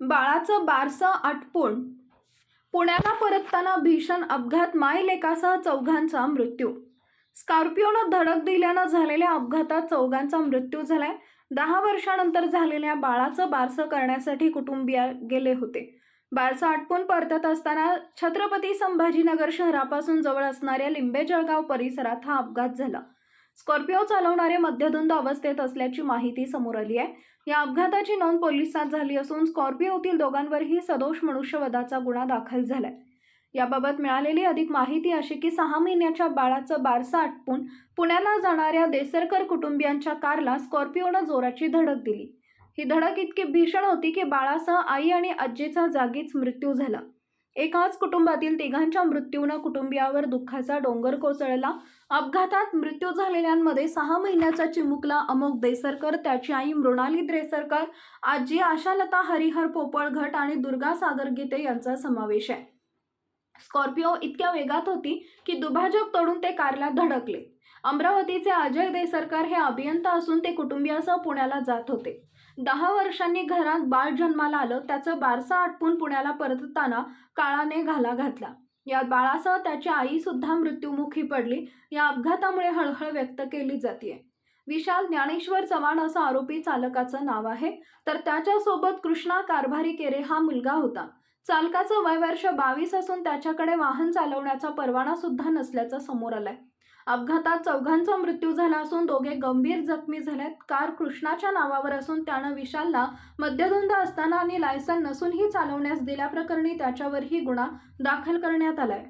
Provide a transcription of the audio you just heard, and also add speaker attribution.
Speaker 1: बाळाचं बारसं आटपून पुण्याला परतताना भीषण अपघात माय लेकासह चौघांचा मृत्यू. स्कॉर्पिओनं धडक दिल्यानं झालेल्या अपघातात चौघांचा मृत्यू झालाय. दहा वर्षानंतर झालेल्या बाळाचं बारसं करण्यासाठी कुटुंबीय गेले होते. बारसं आटपून परतत असताना छत्रपती संभाजीनगर शहरापासून जवळ असणाऱ्या लिंबे जळगाव परिसरात हा अपघात झाला. स्कॉर्पिओ चालवणारे मध्यधुंद अवस्थेत असल्याची माहिती समोर आली आहे. या अपघाताची नोंद पोलिसात झाली असून स्कॉर्पिओतील दोघांवरही सदोष मनुष्यवधाचा गुन्हा दाखल झालाय. याबाबत मिळालेली अधिक माहिती अशी की सहा महिन्याच्या बाळाचं बारसं आटपून पुण्याला जाणाऱ्या देसरकर कुटुंबियांच्या कारला स्कॉर्पिओनं जोराची धडक दिली. ही धडक इतकी भीषण होती की बाळासह आई आणि आजीचा जागीच मृत्यू झाला. एकाच कुटुंबातील तिघांच्या मृत्यूनं कुटुंबियावर दुःखाचा डोंगर कोसळला. अपघातात मृत्यू झालेल्यांमध्ये सहा महिन्याचा चिमुकला अमोक देसरकर त्याची आई मृणाली देसरकर आजी आशालता हरिहर पोपळ घट आणि दुर्गा सागर गीते यांचा समावेश आहे. स्कॉर्पिओ इतक्या वेगात होती की दुभाजक तोडून ते कारला धडकले. अमरावतीचे अजय देसरकर हे अभियंता असून ते कुटुंबियासह पुण्याला जात होते. दहा वर्षांनी घरात बाळ जन्माला आलं त्याचं बारसं आटपून पुण्याला परतताना काळाने घाला घातला. या बाळासह त्याची आई सुद्धा मृत्युमुखी पडली या अपघातामुळे हळहळ व्यक्त केली जाते विशाल ज्ञानेश्वर चव्हाण असं आरोपी चालकाचं नाव आहे तर त्याच्यासोबत कृष्णा कारभारी केरे हा मुलगा होता. चालकाचं वय वर्ष बावीस असून त्याच्याकडे वाहन चालवण्याचा परवाना सुद्धा नसल्याचं समोर आलंय. अपघातात चौघांचा मृत्यू झाला असून दोघे गंभीर जखमी झालेत. कार कृष्णाच्या नावावर असून त्यानं विशालला मद्यधुंद असताना आणि लायसन नसूनही चालवण्यास दिल्याप्रकरणी त्याच्यावरही गुन्हा दाखल करण्यात आलाय.